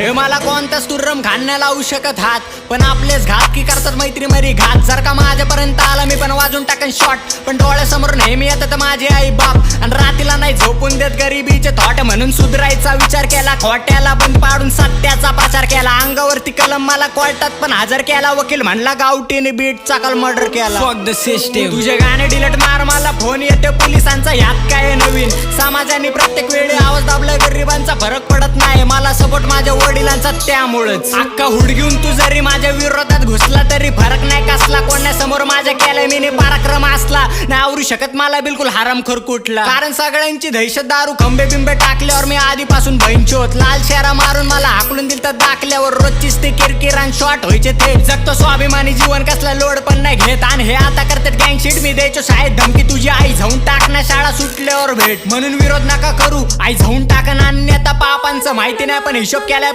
हे मला कोणताच तुर्रम खाण्या लावू शकत हात. पण आपलेच घात की करतात मैत्री मरी घात. जर का माझ्यापर्यंत आला मी पण वाजून टाकन शॉट पण डोळ्यासमोर नेहमी येतात माझे आई बाप. आणि रातीला नाही झोपून देत गरिबीचे थॉट म्हणून सुधरायचा विचार केला. खोट्याला बंद पाडून सत्याचा प्रचार केला. अंगावरती कलम मला कोर्टात पण हजर केला. वकील म्हणला गावटीने बीटचा काल. मर्डर केला. तुझे गाणे डिलीट मार मला फोन येते. पोलिसांचा नवीन समाजाने प्रत्येक वेळी आवाज दाबला गरिबांचा फरक पडत नाही. मला सपोर्ट माझ्या वडिलांचा त्यामुळेच. अक्का हुडगीहून तू जरी माझ्या विरोधात घुसला तरी फरक नाही कसला. कोणासमोर माझ्या केलं मी पराक्रम असला नाही आवरू शकत मला बिलकुल हाराम कुठला. कारण सगळ्यांची दहशत दारू खंबे बिंबे टाकल्यावर मी आधीपासून भैंचोत लाल शेरा मारून मला हाकलून दिल तर दाखल्यावर. रोजचीच ते किरकिरान शॉर्ट व्हायचे ते. जगतो स्वाभिमानी जीवन कसला लोड पण नाही घेत. आणि हे आता करतात गँग शीट मी द्यायचो शाळेत. धमकी तुझी आई जाऊन टाकणार शाळा सुटल्यावर भेट. म्हणून विरोध नका करू. आई जाऊन टाकन अन्यथा पापांचं माहिती नाही पण हिशोब केलाय